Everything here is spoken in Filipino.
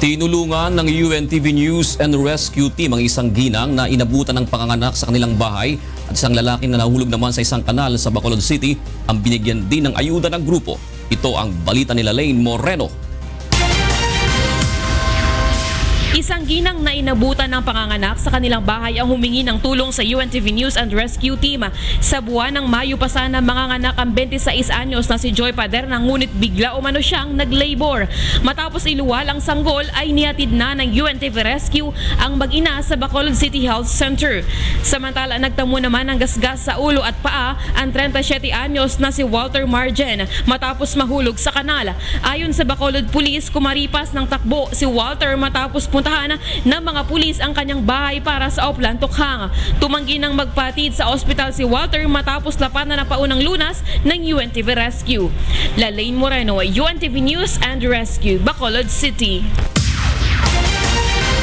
Tinulungan ng UNTV News and Rescue Team ang isang ginang na inabutan ng panganganak sa kanilang bahay at isang lalaki na nahulog naman sa isang kanal sa Bacolod City ang binigyan din ng ayuda ng grupo. Ito ang balita nila Lane Moreno. Isang ginang na inabutan ng panganganak sa kanilang bahay ang humingi ng tulong sa UNTV News and Rescue Team. Sa buwan ng Mayo pa sana manganganak ang 26 anyos na si Joy Paderna ngunit bigla umano siyang nag-labor. Matapos iluwal ang sanggol ay nihatid na ng UNTV Rescue ang mag-ina sa Bacolod City Health Center. Samantala nagtamo naman ng gasgas sa ulo at paa ang 37 anyos na si Walter Margen matapos mahulog sa kanal. Ayon sa Bacolod Police, kumaripas ng takbo si Walter matapos puntahan ng mga pulis ang kanyang bahay para sa Oplan Tukhang. Tumanggi ng magpatid sa ospital si Walter matapos lapanan ng paunang lunas ng UNTV Rescue. Lalaine Moreno, UNTV News and Rescue, Bacolod City.